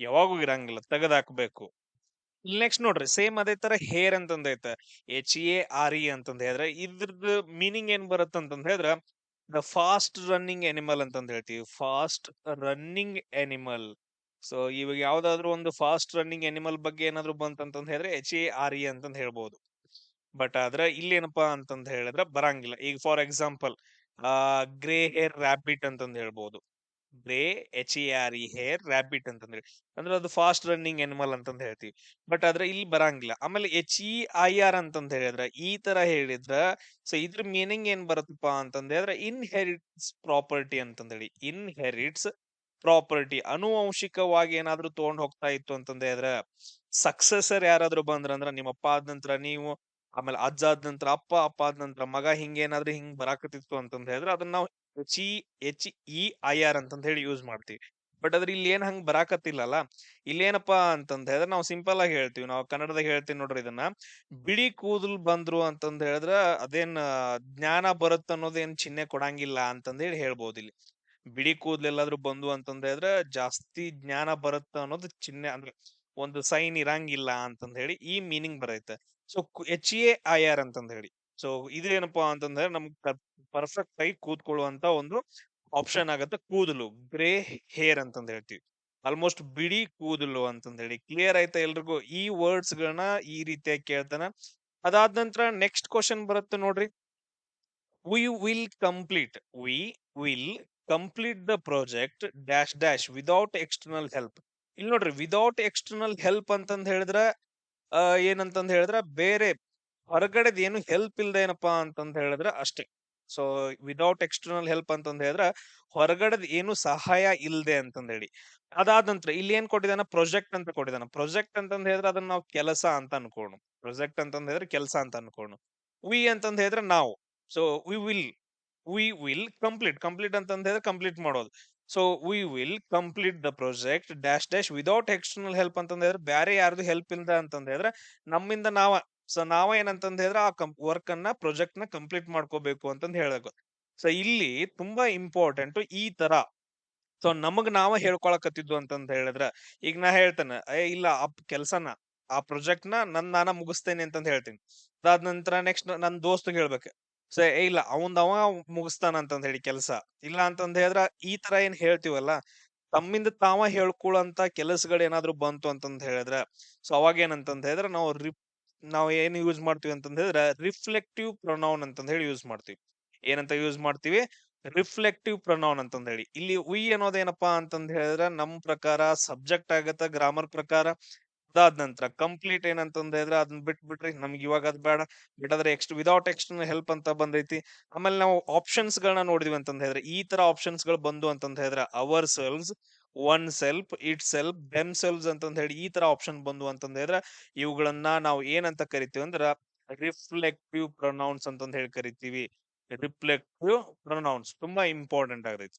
ಯಾವಾಗೂ ಇರಂಗಿಲ್ಲ, ತೆಗೆದಾಕ್ಬೇಕು. ನೆಕ್ಸ್ಟ್ ನೋಡ್ರಿ ಸೇಮ್ ಅದೇ ತರ ಹೇರ್ ಅಂತಂದೈತೆ. ಎಚ್ ಎ ಆರ್ ಇ ಅಂತಂದ ಹೇಳಿದ್ರೆ, ಇದ್ರದ್ದು ಮೀನಿಂಗ್ ಏನ್ ಬರುತ್ತೆ ಅಂತಂದ ಹೇಳಿದ್ರೆ ದ ಫಾಸ್ಟ್ ರನ್ನಿಂಗ್ ಎನಿಮಲ್ ಅಂತಂದು ಹೇಳ್ತೀವಿ. Fast running animal. ಸೊ, ಇವಾಗ ಯಾವ್ದಾದ್ರು ಒಂದು ಫಾಸ್ಟ್ ರನ್ನಿಂಗ್ ಎನಿಮಲ್ ಬಗ್ಗೆ ಏನಾದ್ರು ಬಂತಂತಂದ್ ಹೇಳಿದ್ರೆ ಎಚ್ ಎ ಆರ್ ಇ ಅಂತಂದ್ ಹೇಳ್ಬೋದು. ಬಟ್ ಆದ್ರೆ ಇಲ್ಲೇನಪ್ಪಾ ಅಂತಂದ್ ಹೇಳಿದ್ರೆ ಬರಂಗಿಲ್ಲ. ಈಗ ಫಾರ್ ಎಕ್ಸಾಂಪಲ್, ಆ, ಗ್ರೇ ಹೇರ್ ರಾಬಿಟ್ ಅಂತಂದ್ ಹೇಳ್ಬೋದು. Grey H E R E hair rabbit ಅಂತಂದ್ರೆ. ಅಂದ್ರೆ ಅದು ಫಾಸ್ಟ್ ರನ್ನಿಂಗ್ ಎನಿಮಲ್ ಅಂತ ಹೇಳ್ತೀವಿ. ಬಟ್ ಆದ್ರೆ ಇಲ್ಲಿ ಬರಂಗಿಲ್ಲ. ಆಮೇಲೆ ಎಚ್ ಇ ಐ ಆರ್ ಅಂತಂದು ಹೇಳಿದ್ರೆ, ಈ ತರ ಹೇಳಿದ್ರ ಸೊ ಇದ್ರ ಮೀನಿಂಗ್ ಏನ್ ಬರುತ್ತಪ್ಪ ಅಂತಂದ ಹೇಳಿದ್ರೆ ಇನ್ಹೆರಿಟ್ಸ್ ಪ್ರಾಪರ್ಟಿ ಅಂತಂದೇಳಿ ಇನ್ಹೆರಿಟ್ಸ್ ಪ್ರಾಪರ್ಟಿ ಅನುವಂಶಿಕವಾಗಿ ಏನಾದ್ರೂ ತಗೊಂಡ್ ಹೋಗ್ತಾ ಇತ್ತು ಅಂತಂದ ಹೇಳಿದ್ರೆ ಸಕ್ಸೆಸರ್ ಯಾರಾದ್ರೂ ಬಂದ್ರ ಅಂದ್ರ ನಿಮ್ಮ ಅಪ್ಪ ಆದ ನಂತರ ನೀವು, ಆಮೇಲೆ ಅಜ್ಜ ಆದ ನಂತರ ಅಪ್ಪ ಅಪ್ಪ ಆದ ನಂತರ ಮಗ ಹಿಂಗೇನಾದ್ರೂ ಹಿಂಗ್ ಬರಾಕತ್ತಿತ್ತು ಅಂತಂದ ಅದನ್ನ ನಾವು E H, E, I, R ಹೇಳಿ ಯೂಸ್ ಮಾಡ್ತೀವಿ. ಬಟ್ ಅದ್ರ ಇಲ್ಲಿ ಏನ್ ಹಂಗ್ ಬರಾಕತ್ತಿಲ್ಲಲ್ಲ ಇಲ್ಲೇನಪ್ಪಾ ಅಂತಂದ ಹೇಳಿದ್ರೆ ನಾವು ಸಿಂಪಲ್ ಆಗಿ ಹೇಳ್ತೀವಿ. ನಾವು ಕನ್ನಡದಾಗ ಹೇಳ್ತೀವಿ ನೋಡ್ರಿ ಇದನ್ನ. ಬಿಳಿ ಕೂದಲ್ ಬಂದ್ರು ಅಂತಂದ ಹೇಳಿದ್ರ ಅದೇನ್ ಜ್ಞಾನ ಬರುತ್ತ ಅನ್ನೋದೇನ್ ಚಿಹ್ನೆ ಕೊಡಂಗಿಲ್ಲ ಅಂತಂದ ಹೇಳಿ ಹೇಳ್ಬೋದು ಇಲ್ಲಿ. ಬಿಳಿ ಕೂದಲು ಎಲ್ಲಾದ್ರೂ ಬಂದು ಅಂತಂದ ಹೇಳಿದ್ರೆ ಜಾಸ್ತಿ ಜ್ಞಾನ ಬರುತ್ತ ಅನ್ನೋದು ಚಿಹ್ನೆ ಅಂದ್ರೆ ಒಂದು ಸೈನ್ ಇರಂಗಿಲ್ಲ ಅಂತಂದ ಹೇಳಿ ಈ meaning ಬರೈತೆ. So H, A, I, R ಅಂತಂದ ಹೇಳಿ. ಸೊ ಇದೇನಪ್ಪಾ ಅಂತಂದ್ರೆ ನಮ್ಗೆ ಪರ್ಫೆಕ್ಟ್ ಆಗಿ ಕೂತ್ಕೊಳ್ಳುವಂತ ಒಂದು ಆಪ್ಷನ್ ಆಗತ್ತೆ ಕೂದಲು ಗ್ರೇ ಹೇರ್ ಅಂತಂದ ಹೇಳ್ತೀವಿ. ಆಲ್ಮೋಸ್ಟ್ ಬಿಡಿ ಕೂದಲು ಅಂತಂದ ಹೇಳಿ. ಕ್ಲಿಯರ್ ಆಯ್ತಾ ಎಲ್ರಿಗೂ? ಈ ವರ್ಡ್ಸ್ ಗಳನ್ನ ಈ ರೀತಿಯಾಗಿ ಕೇಳ್ತಾನ. ಅದಾದ ನಂತರ ನೆಕ್ಸ್ಟ್ ಕ್ವಶನ್ ಬರುತ್ತೆ ನೋಡ್ರಿ. We will complete we will complete the project dash dash without external help ಇಲ್ಲಿ ನೋಡ್ರಿ ವಿದೌಟ್ ಎಕ್ಸ್ಟರ್ನಲ್ ಹೆಲ್ಪ್ ಅಂತಂದ ಹೇಳಿದ್ರ ಏನಂತಂದ ಏನಂತಂದ್ ಹೇಳಿದ್ರ ಬೇರೆ ಹೊರಗಡೆದ್ ಏನು ಹೆಲ್ಪ್ ಇಲ್ಲದೆ ಏನಪ್ಪಾ ಅಂತಂದ್ ಹೇಳಿದ್ರೆ ಅಷ್ಟೇ. ಸೊ ವಿದೌಟ್ ಎಕ್ಸ್ಟರ್ನಲ್ ಹೆಲ್ಪ್ ಅಂತಂದ ಹೇಳಿದ್ರ ಹೊರಗಡೆದ ಏನು ಸಹಾಯ ಇಲ್ಲದೆ ಅಂತಂದ ಹೇಳಿ. ಅದಾದ ನಂತರ ಇಲ್ಲಿ ಏನ್ ಕೊಟ್ಟಿದಾನ ಪ್ರೊಜೆಕ್ಟ್ ಅಂತ ಕೊಟ್ಟಿದಾನ ಪ್ರೊಜೆಕ್ಟ್ ಅಂತಂದ್ ಹೇಳಿದ್ರೆ ಅದನ್ನ ನಾವು ಕೆಲಸ ಅಂತ ಅನ್ಕೋಣ ಪ್ರೊಜೆಕ್ಟ್ ಅಂತಂದ ಹೇಳಿದ್ರೆ ಕೆಲಸ ಅಂತ ಅನ್ಕೋಣ ವಿ ಅಂತಂದ ಹೇಳಿದ್ರೆ ನಾವು. So we will we will complete complete ಅಂತಂದ ಹೇಳಿದ್ರೆ ಕಂಪ್ಲೀಟ್ ಮಾಡೋದು. So we will complete the project dash dash without external help ಅಂತಂದ್ರೆ ಬೇರೆ ಯಾರ್ದು ಹೆಲ್ಪ್ ಇಲ್ದ ಅಂತಂದ್ರೆ ನಮ್ಮಿಂದ ನಾವ ಸೊ ನಾವ ಏನಂತಂದ್ ಹೇಳಿದ್ರೆ ಆ ಕಂಪ್ ವರ್ಕ್ ಅನ್ನ ಪ್ರೊಜೆಕ್ಟ್ನ ಕಂಪ್ಲೀಟ್ ಮಾಡ್ಕೋಬೇಕು ಅಂತಂದ್ ಹೇಳಬೇಕು. ಸೊ, ಇಲ್ಲಿ ತುಂಬಾ ಇಂಪಾರ್ಟೆಂಟ್ ಈ ತರ. ಸೊ, ನಮಗ್ ನಾವ ಹೇಳ್ಕೊಳಕತ್ತಿದ್ದು ಅಂತಂದ್ ಹೇಳಿದ್ರ, ಈಗ ನಾ ಹೇಳ್ತೇನೆ, ಏ, ಇಲ್ಲ, ಆ ಕೆಲ್ಸನ, ಆ ಪ್ರೊಜೆಕ್ಟ್ನ ನನ್ ನಾನ ಮುಗಿಸ್ತೇನೆ ಅಂತಂದ್ ಹೇಳ್ತೀನಿ. ಅದಾದ ನಂತರ ನೆಕ್ಸ್ಟ್ ನನ್ ದೋಸ್ತ್ ಹೇಳ್ಬೇಕು. ಸೊ, ಏ, ಇಲ್ಲ, ಅವಂದ್ ಅವ ಮುಗಿಸ್ತಾನ ಅಂತಂದ್ ಹೇಳಿ ಕೆಲ್ಸ. ಇಲ್ಲ ಅಂತಂದ್ ಹೇಳಿದ್ರ ಈ ತರ ಏನ್ ಹೇಳ್ತೀವಲ್ಲ, ತಮ್ಮಿಂದ ತಾವ ಹೇಳ್ಕೊಳ್ಳಂತ ಕೆಲಸಗಳು ಏನಾದ್ರು ಬಂತು ಅಂತಂದ್ ಹೇಳಿದ್ರ, ಸೊ ಅವಾಗ ಏನಂತಂದ್ ಹೇಳಿದ್ರ ನಾವು ನಾವ್ ಏನ್ ಯೂಸ್ ಮಾಡ್ತೀವಿ ಅಂತಂದ್ ಹೇಳಿದ್ರೆ ರಿಫ್ಲೆಕ್ಟಿವ್ ಪ್ರೊನೌನ್ ಅಂತಂದ ಹೇಳಿ ಯೂಸ್ ಮಾಡ್ತೀವಿ. ಏನಂತ ಯೂಸ್ ಮಾಡ್ತೀವಿ? ರಿಫ್ಲೆಕ್ಟಿವ್ ಪ್ರೊನೌನ್ ಅಂತಂದ ಹೇಳಿ. ಇಲ್ಲಿ ವಿ ಅನ್ನೋದೇನಪ್ಪಾ ಅಂತಂದ ಹೇಳಿದ್ರೆ, ನಮ್ ಪ್ರಕಾರ ಸಬ್ಜೆಕ್ಟ್ ಆಗತ್ತ ಗ್ರಾಮರ್ ಪ್ರಕಾರ ಅದಾದ ನಂತರ ಕಂಪ್ಲೀಟ್ ಏನಂತಂದ ಹೇಳಿದ್ರೆ ಅದನ್ನ ಬಿಟ್ಬಿಟ್ರಿ ನಮ್ಗೆ ಇವಾಗ ಅದ್ ಬೇಡ. ಬಿಟ್ಟಾದ್ರೆ ಎಕ್ಸ್ಟ್ ವಿದೌಟ್ ಎಕ್ಸ್ಟರ್ನಲ್ ಹೆಲ್ಪ್ ಅಂತ ಬಂದೈತಿ. ಆಮೇಲೆ ನಾವು ಆಪ್ಷನ್ಸ್ ಗಳನ್ನ ನೋಡಿದ್ವಿ ಅಂತಂದ ಈ ತರ ಆಪ್ಷನ್ಸ್ಗಳು ಬಂದು ಅಂತಂದ ourselves oneself itself themselves ಅಂತಂದ ಹೇಳಿ ಈ ತರ ಆಪ್ಷನ್ ಬಂದು ಅಂತಂದ ಹೇಳಿದ್ರೆ, ಇವುಗಳನ್ನ ನಾವು ಏನಂತ ಕರಿತೀವಿ ಅಂದ್ರ ರಿಫ್ಲೆಕ್ಟಿವ್ ಪ್ರೊನೌನ್ಸ್ ಅಂತಂದ ಹೇಳಿ ಕರಿತೀವಿ. ರಿಫ್ಲೆಕ್ಟಿವ್ ಪ್ರೊನೌನ್ಸ್ ತುಂಬಾ ಇಂಪಾರ್ಟೆಂಟ್ ಆಗೈತಿ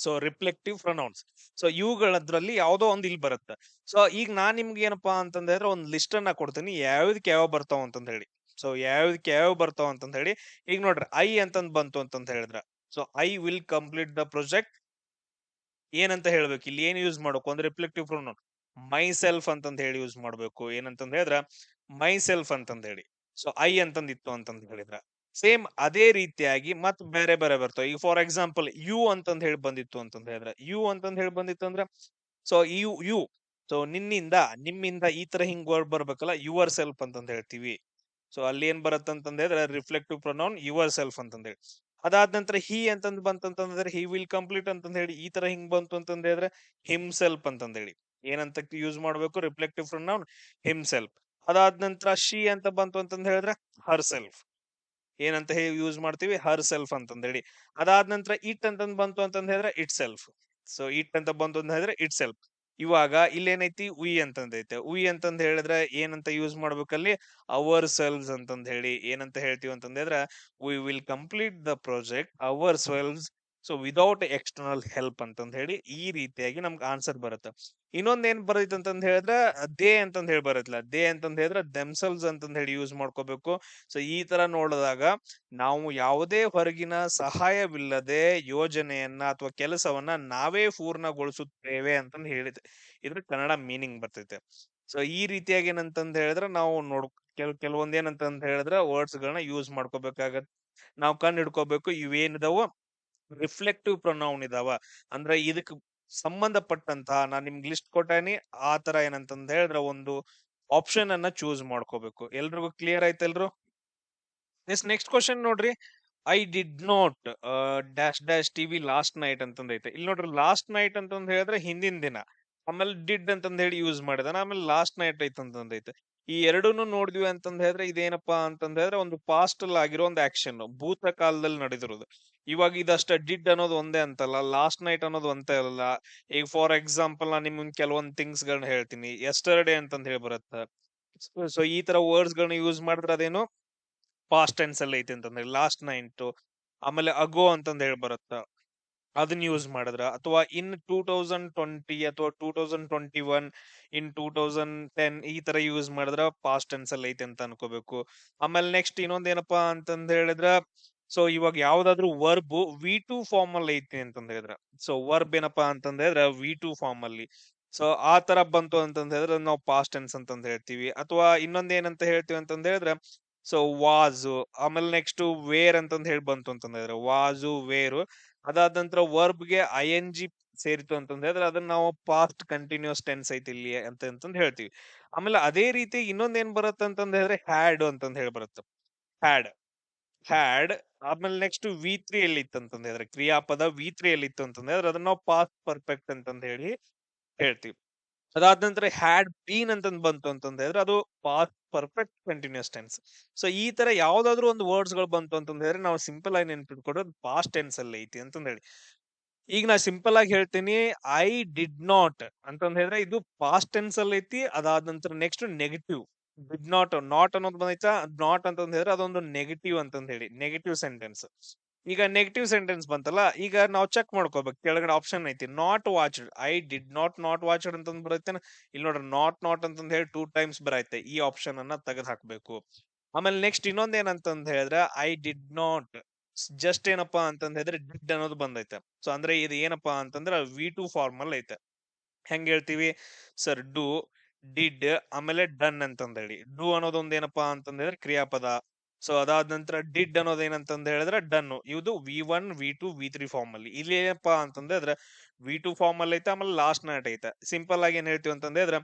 ಸೊ ರಿಫ್ಲೆಕ್ಟಿವ್ ಪ್ರೊನೌನ್ಸ್ ಸೊ ಇವುಗಳದ್ರಲ್ಲಿ ಯಾವುದೋ ಒಂದು ಇಲ್ಲಿ ಬರುತ್ತೆ. ಸೊ ಈಗ ನಾನ್ ನಿಮ್ಗೆ ಏನಪ್ಪಾ ಅಂತಂದ್ರೆ ಹೇಳಿದ್ರೆ, ಒಂದ್ ಲಿಸ್ಟ್ ಅನ್ನ ಕೊಡ್ತೀನಿ. ಯಾವ್ದಕ್ಕೆ ಯಾವ ಬರ್ತಾವ ಅಂತಂದ ಹೇಳಿ. ಸೊ ಯಾವ್ದಕ್ಕೆ ಯಾವ ಬರ್ತಾವ ಅಂತಂದ ಹೇಳಿ, ಈಗ ನೋಡ್ರಿ ಐ ಅಂತಂದ್ ಬಂತು ಅಂತಂದ್ ಹೇಳಿದ್ರ so I will complete the project ಏನಂತ ಹೇಳ್ಬೇಕು? ಇಲ್ಲಿ ಏನ್ ಯೂಸ್ ಮಾಡ್ಬೇಕು? ಅಂದ್ರೆ ರಿಫ್ಲೆಕ್ಟಿವ್ ಪ್ರೊನೌನ್ ಮೈ ಸೆಲ್ಫ್ ಅಂತಂದ್ ಹೇಳಿ ಯೂಸ್ ಮಾಡ್ಬೇಕು. ಏನಂತಂದ್ ಹೇಳಿದ್ರ? ಮೈ ಸೆಲ್ಫ್ ಅಂತಂದ್ ಹೇಳಿ. ಸೊ ಐ ಅಂತಂದಿತ್ತು ಅಂತಂದ್ ಹೇಳಿದ್ರ. ಸೇಮ್ ಅದೇ ರೀತಿಯಾಗಿ ಮತ್ ಬೇರೆ ಬೇರೆ ಬರ್ತಾವ. ಈಗ ಫಾರ್ ಎಕ್ಸಾಂಪಲ್ ಯು ಅಂತಂದ್ ಹೇಳಿ ಬಂದಿತ್ತು ಅಂತಂದ್ ಹೇಳಿದ್ರ? ಯು ಅಂತಂದ ಹೇಳಿ ಬಂದಿತ್ತು ಅಂದ್ರೆ? ಸೊ ಯು ಯು ಸೊ ನಿನ್ನಿಂದ, ನಿಮ್ಮಿಂದ ಈ ತರ ಹಿಂಗ್ ವರ್ಡ್ ಬರ್ಬೇಕಲ್ಲ? ಯುವರ್ ಸೆಲ್ಫ್ ಅಂತಂದ್ ಹೇಳ್ತೀವಿ. ಸೊ ಅಲ್ಲಿ ಏನ್ ಬರುತ್ತೆ ಹೇಳಿದ್ರೆ? ರಿಫ್ಲೆಕ್ಟಿವ್ ಪ್ರೊನೌನ್ ಯುವರ್ ಸೆಲ್ಫ್ ಅಂತಂದ್ ಹೇಳಿ. ಅದಾದ ನಂತರ ಹಿ ಅಂತಂದ್ ಬಂತಂತಂದ್ರೆ ಹಿ ವಿಲ್ ಕಂಪ್ಲೀಟ್ ಅಂತಂದ ಹೇಳಿ ಈ ತರ ಹಿಂಗ್ ಬಂತು ಅಂತಂದ ಹೇಳಿದ್ರೆ ಹಿಮ್ ಸೆಲ್ಫ್ ಅಂತಂದ್ ಹೇಳಿ ಏನಂತ ಯೂಸ್ ಮಾಡ್ಬೇಕು? ರಿಫ್ಲೆಕ್ಟಿವ್ ಫ್ರಮ್ ಹಿಮ್ ಸೆಲ್ಫ್ ಅದಾದ ನಂತರ ಶಿ ಅಂತ ಬಂತು ಅಂತಂದ ಹೇಳಿದ್ರೆ ಹರ್ ಸೆಲ್ಫ್ ಏನಂತ ಹೇಳಿ ಯೂಸ್ ಮಾಡ್ತೀವಿ? ಹರ್ ಸೆಲ್ಫ್ ಅಂತಂದ ಹೇಳಿ ಅದಾದ ನಂತರ ಇಟ್ ಅಂತಂದ್ ಬಂತು ಅಂತಂದ ಹೇಳಿದ್ರೆ ಇಟ್ ಸೆಲ್ಫ್ ಸೊ ಇಟ್ ಅಂತ ಬಂತು ಅಂತ ಹೇಳಿದ್ರೆ ಇಟ್ ಸೆಲ್ಫ್ ಇವಾಗ ಇಲ್ಲೇನೈತಿ ಉಯ್ ಅಂತಂದೈತೆ. ಉಯ್ ಅಂತಂದ್ ಹೇಳಿದ್ರೆ ಏನಂತ ಯೂಸ್ ಮಾಡ್ಬೇಕಲ್ಲಿ? ಅವರ್ ಸೆಲ್ವ್ಸ್ ಅಂತಂದ್ ಹೇಳಿ. ಏನಂತ ಹೇಳ್ತೀವಿ ಅಂತಂದ್ರೆ we will complete the project ourselves so without external help ಅಂತಂದ ಹೇಳಿ ಈ ರೀತಿಯಾಗಿ ನಮ್ಗೆ ಆನ್ಸರ್ ಬರುತ್ತೆ. ಇನ್ನೊಂದ್ ಏನ್ ಬರೈತೆ ಅಂತಂದ್ ಹೇಳಿದ್ರೆ, ದೇ ಅಂತಂದ್ ಹೇಳಿ ಬರತ್ತಲ್ಲ ದೇ ಅಂತಂದ್ ಹೇಳಿದ್ರೆ ದೆಮ್ಸೆಲ್ಸ್ ಅಂತಂದ್ ಹೇಳಿ ಯೂಸ್ ಮಾಡ್ಕೋಬೇಕು. ಸೊ ಈ ತರ ನೋಡಿದಾಗ ನಾವು ಯಾವುದೇ ಹೊರಗಿನ ಸಹಾಯವಿಲ್ಲದೆ ಯೋಜನೆಯನ್ನ ಅಥವಾ ಕೆಲಸವನ್ನ ನಾವೇ ಪೂರ್ಣಗೊಳಿಸುತ್ತೇವೆ ಅಂತಂದ್ ಹೇಳಿದೆ, ಇದ್ರ ಕನ್ನಡ ಮೀನಿಂಗ್ ಬರ್ತೈತೆ. ಸೊ ಈ ರೀತಿಯಾಗಿ ಏನಂತಂದ್ ಹೇಳಿದ್ರೆ ನಾವು ನೋಡ್, ಕೆಲ್, ಕೆಲವೊಂದ್ ಏನಂತಂದ್ ಹೇಳಿದ್ರೆ ವರ್ಡ್ಸ್ ಗಳನ್ನ ಯೂಸ್ ಮಾಡ್ಕೋಬೇಕಾಗತ್. ನಾವು ಕಂಡು ಹಿಡ್ಕೋಬೇಕು, ಇವೇನಿದಾವ ರಿಫ್ಲೆಕ್ಟಿವ್ ಪ್ರೊನೌನ್ ಇದಾವ. ಅಂದ್ರೆ ಇದಕ್ ಸಂಬಂಧಪಟ್ಟಂತಹ ನಾನು ನಿಮ್ಗೆ ಲಿಸ್ಟ್ ಕೊಟ್ಟೇನಿ, ಆ ತರ ಏನಂತಂದ ಹೇಳಿದ್ರೆ ಒಂದು ಆಪ್ಷನ್ ಅನ್ನ ಚೂಸ್ ಮಾಡ್ಕೋಬೇಕು. ಎಲ್ರಿಗೂ ಕ್ಲಿಯರ್ ಆಯ್ತಲ್ರು ಎಸ್ ನೆಕ್ಸ್ಟ್ ಕ್ವಶನ್ ನೋಡ್ರಿ. I did not dash dash TV last night ಅಂತಂದ್ ಐತೆ. ಇಲ್ಲಿ ನೋಡ್ರಿ ಲಾಸ್ಟ್ ನೈಟ್ ಅಂತಂದ ಹೇಳಿದ್ರೆ ಹಿಂದಿನ ದಿನ. ಆಮೇಲೆ ಡಿಡ್ ಅಂತಂದ ಹೇಳಿ ಯೂಸ್ ಮಾಡಿದಾನ. ಆಮೇಲೆ ಲಾಸ್ಟ್ ನೈಟ್ ಐತೆ ಅಂತಂದ್ ಐತೆ. ಈ ಎರಡೂನು ನೋಡಿದ್ವಿ ಅಂತಂದ್ ಹೇಳಿದ್ರೆ ಇದೇನಪ್ಪಾ ಅಂತಂದ್ ಹೇಳಿದ್ರೆ ಒಂದು ಪಾಸ್ಟ್ ಅಲ್ಲಿ ಆಗಿರೋ ಒಂದು ಆಕ್ಷನ್ ಭೂತ ಕಾಲದಲ್ಲಿ ನಡೆದಿರೋದು. ಇವಾಗ ಇದಷ್ಟ ಡಿಡ್ ಅನ್ನೋದು ಒಂದೇ ಅಂತಲ್ಲ ಲಾಸ್ಟ್ ನೈಟ್ ಅನ್ನೋದು ಒಂದೇ ಅಲ್ಲ. ಈಗ ಫಾರ್ ಎಕ್ಸಾಂಪಲ್ ನಾನು ನಿಮ್ಗೆ ಕೆಲವೊಂದು ಥಿಂಗ್ಸ್ ಗಳನ್ನ ಹೇಳ್ತೀನಿ. ಎಸ್ಟರ್ಡೇ ಅಂತಂದ್ ಹೇಳಿ ಬರುತ್ತೆ. ಸೊ ಈ ತರ ವರ್ಡ್ಸ್ ಗಳನ್ನ ಯೂಸ್ ಮಾಡಿದ್ರೆ ಅದೇನು? ಪಾಸ್ಟ್ ಟೆನ್ಸ್ ಅಲ್ಲಿ ಐತಿ ಅಂತಂದ್ರೆ ಲಾಸ್ಟ್ ನೈಟ್ ಆಮೇಲೆ ಅಗೋ ಅಂತಂದ್ ಹೇಳಿ ಬರುತ್ತ. ಅದನ್ನ ಯೂಸ್ ಮಾಡಿದ್ರ, ಅಥವಾ ಇನ್ ಟೂ ತೌಸಂಡ್ ಟ್ವೆಂಟಿ ಅಥವಾ two thousand twenty one in two thousand ten ಈ ತರ ಯೂಸ್ ಮಾಡಿದ್ರ ಪಾಸ್ಟ್ ಟೆನ್ಸ್ ಅಲ್ಲಿ ಐತಿ ಅಂತ ಅನ್ಕೋಬೇಕು. ಆಮೇಲೆ ನೆಕ್ಸ್ಟ್ ಇನ್ನೊಂದ್ ಏನಪ್ಪಾ ಅಂತಂದ್ ಹೇಳಿದ್ರ ಸೊ ಇವಾಗ ಯಾವ್ದಾದ್ರು ವರ್ಬ್ ವಿ ಟು ಫಾರ್ಮ್ ಅಲ್ಲಿ ಐತಿ ಅಂತಂದ ಹೇಳಿದ್ರೆ. ಸೊ ವರ್ಬ್ ಏನಪ್ಪಾ ಅಂತಂದ ಹೇಳಿದ್ರೆ ವಿ ಟು ಫಾರ್ಮ್ ಅಲ್ಲಿ. ಸೊ ಆ ತರ ಬಂತು ಅಂತಂದ ಹೇಳಿದ್ರೆ ನಾವು ಪಾಸ್ಟ್ ಟೆನ್ಸ್ ಅಂತ ಹೇಳ್ತೀವಿ. ಅಥವಾ ಇನ್ನೊಂದ್ ಏನಂತ ಹೇಳ್ತೀವಿ ಅಂತಂದ ಹೇಳಿದ್ರೆ ಸೊ ವಾಜು ಆಮೇಲೆ ನೆಕ್ಸ್ಟ್ ವೇರ್ ಅಂತಂದ ಹೇಳಿ ಬಂತು ಅಂತಂದ ಹೇಳಿದ್ರೆ. ವಾಜು ವೇರು ಅದಾದ ನಂತರ ವರ್ಬ್ಗೆ ಐ ಎನ್ ಜಿ ಸೇರಿತು ಅಂತಂದ ಹೇಳಿದ್ರೆ, ಅದನ್ನ ನಾವು ಪಾಸ್ಟ್ ಕಂಟಿನ್ಯೂಸ್ ಟೆನ್ಸ್ ಐತಿ ಇಲ್ಲಿ ಅಂತ ಅಂತಂದ್ ಹೇಳ್ತೀವಿ. ಆಮೇಲೆ ಅದೇ ರೀತಿ ಇನ್ನೊಂದ್ ಏನ್ ಬರುತ್ತೆ ಅಂತಂದ ಹೇಳಿದ್ರೆ ಹ್ಯಾಡ್ ಅಂತಂದ್ ಹೇಳಿ ಬರುತ್ತೆ. ಹ್ಯಾಡ್ ಹ್ಯಾಡ್ ಆಮೇಲೆ ನೆಕ್ಸ್ಟ್ ವಿ ತ್ರೀ ಎಲ್ಲಿ ಇತ್ತು ಅಂತಂದ ಹೇಳಿದ್ರೆ, ಕ್ರಿಯಾಪದ ವಿ ತ್ರೀ ಎಲ್ಲಿ ಇತ್ತು ಅಂತಂದ್ರೆ ಅದನ್ನ ನಾವು ಪಾಸ್ಟ್ ಪರ್ಫೆಕ್ಟ್ ಅಂತಂದ ಹೇಳಿ ಹೇಳ್ತೀವಿ. ಅದಾದ ನಂತರ ಹ್ಯಾಡ್ ಬೀನ್ ಅಂತಂದ್ ಬಂತು ಅಂತಂದ ಹೇಳಿದ್ರೆ, ಅದು past perfect continuous tense so ಈ ತರ ಯಾವ್ದಾದ್ರು ಒಂದು ವರ್ಡ್ಸ್ಗಳು ಬಂತು ಅಂತಂದ್ರೆ ನಾವು ಸಿಂಪಲ್ ಆಗಿ ನೆನ್ಪಿಟ್ಕೊಡೋದು ಪಾಸ್ಟ್ ಟೆನ್ಸ್ ಅಲ್ಲಿ ಐತಿ ಅಂತಂದ ಹೇಳಿ. ಈಗ ನಾ ಸಿಂಪಲ್ ಆಗಿ ಹೇಳ್ತೀನಿ ಐ ಡಿಡ್ ನಾಟ್ ಅಂತಂದ ಹೇಳಿದ್ರೆ, ಇದು ಪಾಸ್ಟ್ ಟೆನ್ಸ್ ಅಲ್ಲಿ ಐತಿ, ಅದಾದ ನಂತರ next negative did not not ಅನ್ನೋದು ಬಂದೈತಾ? ನಾಟ್ ಅಂತಂದ್ ಹೇಳಿದ್ರೆ ಅದೊಂದು ನೆಗೆಟಿವ್ ಅಂತಂದ್ ಹೇಳಿ. ನೆಗೆಟಿವ್ ಸೆಂಟೆನ್ಸ್ ಈಗ ನೆಗೆಟಿವ್ ಸೆಂಟೆನ್ಸ್ ಬಂತಲ್ಲ, ಈಗ ನಾವು ಚೆಕ್ ಮಾಡ್ಕೋಬೇಕು ಕೆಳಗಡೆ ಆಪ್ಷನ್ ಐತಿ. Not watched I did not not watched ಅಂತಂದ್ ಬರುತ್ತೆ ಇಲ್ಲಿ ನೋಡ್ರಿ ನಾಟ್ ನಾಟ್ ಅಂತಂದ್ ಹೇಳಿ ಟೂ ಟೈಮ್ಸ್ ಬರೈತೆ. ಈ ಆಪ್ಷನ್ ಅನ್ನ ತೆಗೆದು ಹಾಕ್ಬೇಕು ಆಮೇಲೆ ನೆಕ್ಸ್ಟ್ ಇನ್ನೊಂದ್ ಏನಂತಂದ್ ಹೇಳಿದ್ರೆ ಐ ಡಿಡ್ ನಾಟ್ ಜಸ್ಟ್ ಏನಪ್ಪಾ ಅಂತಂದ್ ಹೇಳಿದ್ರೆ ಡಿಡ್ ಅನ್ನೋದು ಬಂದೈತೆ. ಸೊ ಅಂದ್ರೆ ಇದು ಏನಪ್ಪಾ ಅಂತಂದ್ರೆ ವಿ ಟು ಫಾರ್ಮಲ್ ಐತೆ. ಹೆಂಗ್ ಹೇಳ್ತೀವಿ? ಸರ್ ಡು ಡಿಡ್ ಆಮೇಲೆ ಡನ್ ಅಂತಂದೇಳಿ. ಡು ಅನ್ನೋದೊಂದ್ ಏನಪ್ಪಾ ಅಂತಂದ್ರೆ ಕ್ರಿಯಾಪದ. ಸೊ ಅದಾದ ನಂತರ ಡಿಡ್ ಅನ್ನೋದು ಏನಂತಂದ್ ಹೇಳಿದ್ರೆ ಡನ್ ಇದು V one, V two, V three form ಅಲ್ಲಿ. ಇಲ್ಲಿ ಏನಪ್ಪಾ ಅಂತಂದ್ರೆ ವಿ ಟು ಫಾರ್ಮ್ ಅಲ್ಲಿ ಐತೆ, ಆಮೇಲೆ ಲಾಸ್ಟ್ ನೈಟ್ ಐತೆ. ಸಿಂಪಲ್ ಆಗಿ ಏನ್ ಹೇಳ್ತೀವಿ ಅಂತಂದ್ರೆ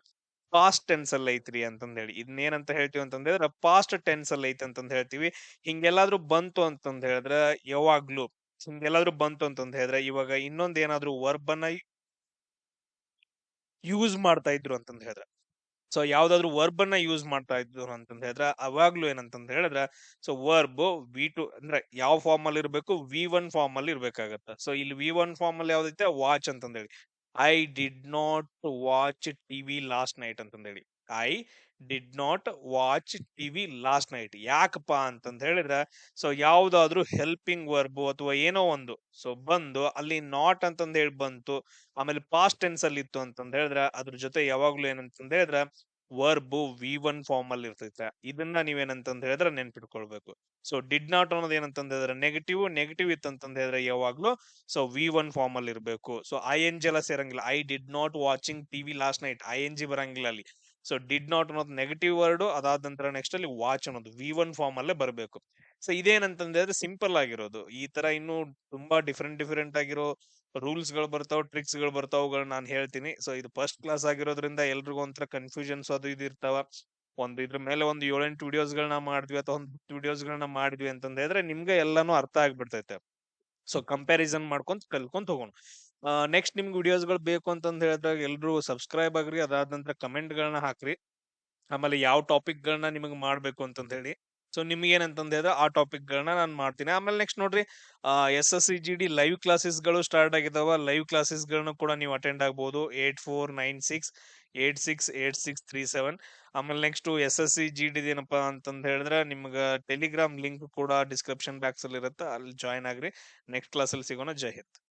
ಪಾಸ್ಟ್ ಟೆನ್ಸ್ ಅಲ್ಲಿ ಐತ್ರಿ ಅಂತಂದೇಳಿ. ಇದನ್ನೇನಂತ ಹೇಳ್ತೀವಿ ಅಂತಂದ್ರೆ ಪಾಸ್ಟ್ ಟೆನ್ಸ್ ಅಲ್ಲಿ ಐತೆ ಅಂತಂದ್ ಹೇಳ್ತೀವಿ. ಹಿಂಗೆಲ್ಲಾದ್ರೂ ಬಂತು ಅಂತಂದ ಹೇಳಿದ್ರೆ ಯಾವಾಗ್ಲೂ. ಹಿಂಗೆಲ್ಲಾದ್ರೂ ಬಂತು ಅಂತಂದ ಹೇಳಿದ್ರೆ ಇವಾಗ ಇನ್ನೊಂದ್ ಏನಾದ್ರೂ ವರ್ಬ್ ಅನ್ನ ಯೂಸ್ ಮಾಡ್ತಾ ಇದ್ರು ಅಂತಂದ ಹೇಳಿದ್ರೆ. ಸೊ ಯಾವ್ದಾದ್ರು ವರ್ಬ್ ಅನ್ನ ಯೂಸ್ ಮಾಡ್ತಾ ಇದ್ರು ಅಂತಂದ್ ಹೇಳಿದ್ರೆ, ಅವಾಗ್ಲೂ ಏನಂತಂದ್ ಹೇಳಿದ್ರೆ, ಸೊ ವರ್ಬ್ ವಿ ಟು ಅಂದ್ರೆ ಯಾವ ಫಾರ್ಮ್ ಅಲ್ಲಿ ಇರ್ಬೇಕು, ವಿ ಒನ್ ಫಾರ್ಮ್ ಅಲ್ಲಿ ಇರ್ಬೇಕಾಗತ್ತೆ. ಸೊ ಇಲ್ಲಿ ವಿ ಒನ್ ಫಾರ್ಮ್ ಅಲ್ಲಿ ಯಾವ್ದೈತೆ? ವಾಚ್ ಅಂತಂದೇಳಿ I did not watch TV last night ಅಂತಂದೇಳಿ I did not watch TV last night. ಯಾಕಪ್ಪ ಅಂತಂದ್ ಹೇಳಿದ್ರೆ, ಸೊ ಯಾವ್ದಾದ್ರು ಹೆಲ್ಪಿಂಗ್ ವರ್ಬು ಅಥವಾ ಏನೋ ಒಂದು. ಸೊ ಬಂದು ಅಲ್ಲಿ ನಾಟ್ ಅಂತಂದ ಹೇಳಿ ಬಂತು, ಆಮೇಲೆ ಪಾಸ್ಟ್ ಟೆನ್ಸ್ ಅಲ್ಲಿ ಇತ್ತು ಅಂತಂದ್ ಹೇಳಿದ್ರೆ, ಅದ್ರ ಜೊತೆ ಯಾವಾಗ್ಲೂ ಏನಂತಂದ ಹೇಳಿದ್ರೆ, ವರ್ಬು ವಿ ಒನ್ ಫಾರ್ಮ್ ಅಲ್ಲಿ ಇರ್ತೈತೆ. ಇದನ್ನ ನೀವೇನಂತಂದ್ ಹೇಳಿದ್ರೆ ನೆನ್ಪಿಟ್ಕೊಳ್ಬೇಕು. ಸೊ ಡಿಡ್ ನಾಟ್ ಅನ್ನೋದು ಏನಂತಂದ ಹೇಳಿದ್ರೆ, ನೆಗೆಟಿವ್ ನೆಗೆಟಿವ್ ಇತ್ತು ಅಂತಂದ್ ಹೇಳಿದ್ರೆ ಯಾವಾಗ್ಲೂ, ಸೊ ವಿ ಒನ್ ಫಾರ್ಮ್ ಅಲ್ಲಿ ಇರ್ಬೇಕು. ಸೊ ಐ ಎನ್ ಜಿ ಎಲ್ಲ ಸೇರಂಗಿಲ್ಲ. I did not watching TV last night. I N G ಬರಂಗಿಲ್ಲ ಅಲ್ಲಿ. ಸೊ ಡಿಡ್ ನಾಟ್ ಅನ್ನೋದು ನೆಗೆಟಿವ್ ವರ್ಡ್ ಅದಾದ ನಂತರ ನೆಕ್ಸ್ಟ್ ಅಲ್ಲಿ ವಾಚ್ ಅನ್ನೋದು ವಿ ಒನ್ ಫಾರ್ಮ್ ಅಲ್ಲೇ ಬರಬೇಕು. ಸೊ ಇದೇನಂತಂದ್ರೆ ಸಿಂಪಲ್ ಆಗಿರೋದು. ಈ ತರ ಇನ್ನು ತುಂಬಾ ಡಿಫ್ರೆಂಟ್ ಡಿಫ್ರೆಂಟ್ ಆಗಿರೋ ರೂಲ್ಸ್ಗಳು ಬರ್ತಾವ ಟ್ರಿಕ್ಸ್ಗಳು ಬರ್ತಾವ ನಾನು ಹೇಳ್ತೀನಿ. ಸೊ ಇದು ಫಸ್ಟ್ ಕ್ಲಾಸ್ ಆಗಿರೋದ್ರಿಂದ ಎಲ್ರಿಗೂ ಒಂಥರ ಕನ್ಫ್ಯೂಷನ್ಸ್ ಅದು ಇದು ಇರ್ತಾವ. ಒಂದು ಇದ್ರ ಮೇಲೆ ಒಂದು ಏಳೆಂಟು ವಿಡಿಯೋಸ್ ಗಳನ್ನ ಮಾಡಿದ್ವಿ ಅಥವಾ ಒಂದು ವಿಡಿಯೋಸ್ ಗಳನ್ನ ಮಾಡಿದ್ವಿ ಅಂತಂದ್ರೆ ನಿಮ್ಗೆ ಎಲ್ಲಾನು ಅರ್ಥ ಆಗ್ಬಿಡ್ತೈತೆ. ಸೊ ಕಂಪ್ಯಾರಿಸನ್ ಮಾಡ್ಕೊಂತ ಕಲ್ಕೊಂತ ಹೋಗೋಣ. ನೆಕ್ಸ್ಟ್ ನಿಮ್ಗೆ ವಿಡಿಯೋಸ್ಗಳು ಬೇಕು ಅಂತಂದು ಹೇಳಿದಾಗ ಎಲ್ಲರೂ ಸಬ್ಸ್ಕ್ರೈಬ್ ಆಗ್ರಿ, ಅದಾದ ನಂತರ ಕಮೆಂಟ್ಗಳನ್ನ ಹಾಕ್ರಿ. ಆಮೇಲೆ ಯಾವ ಟಾಪಿಕ್ಗಳನ್ನ ನಿಮಗೆ ಮಾಡಬೇಕು ಅಂತಂದು ಹೇಳಿ. ಸೊ ನಿಮ್ಗೆ ಏನಂತಂದು ಹೇಳಿದ್ರೆ ಆ ಟಾಪಿಕ್ಗಳನ್ನ ನಾನು ಮಾಡ್ತೀನಿ. ಆಮೇಲೆ ನೆಕ್ಸ್ಟ್ ನೋಡ್ರಿ S S C G D live ಕ್ಲಾಸಸ್ಗಳು start ಆಗಿದಾವ. ಲೈವ್ ಕ್ಲಾಸಸ್ ಗಳನ್ನ ಕೂಡ ನೀವು ಅಟೆಂಡ್ ಆಗ್ಬೋದು. Eight four nine six eight six eight six three seven ಆಮೇಲೆ next S S C G D ಏನಪ್ಪಾ ಅಂತಂದು ಹೇಳಿದ್ರೆ ನಿಮ್ಗೆ ಟೆಲಿಗ್ರಾಮ್ ಲಿಂಕ್ ಕೂಡ ಡಿಸ್ಕ್ರಿಪ್ಷನ್ ಬಾಕ್ಸ್ ಅಲ್ಲಿ ಇರುತ್ತೆ ಅಲ್ಲಿ ಜಾಯ್ನ್ ಆಗ್ರಿ. ನೆಕ್ಸ್ಟ್ ಕ್ಲಾಸಲ್ಲಿ ಸಿಗೋಣ. ಜೈ ಹಿಂದ್.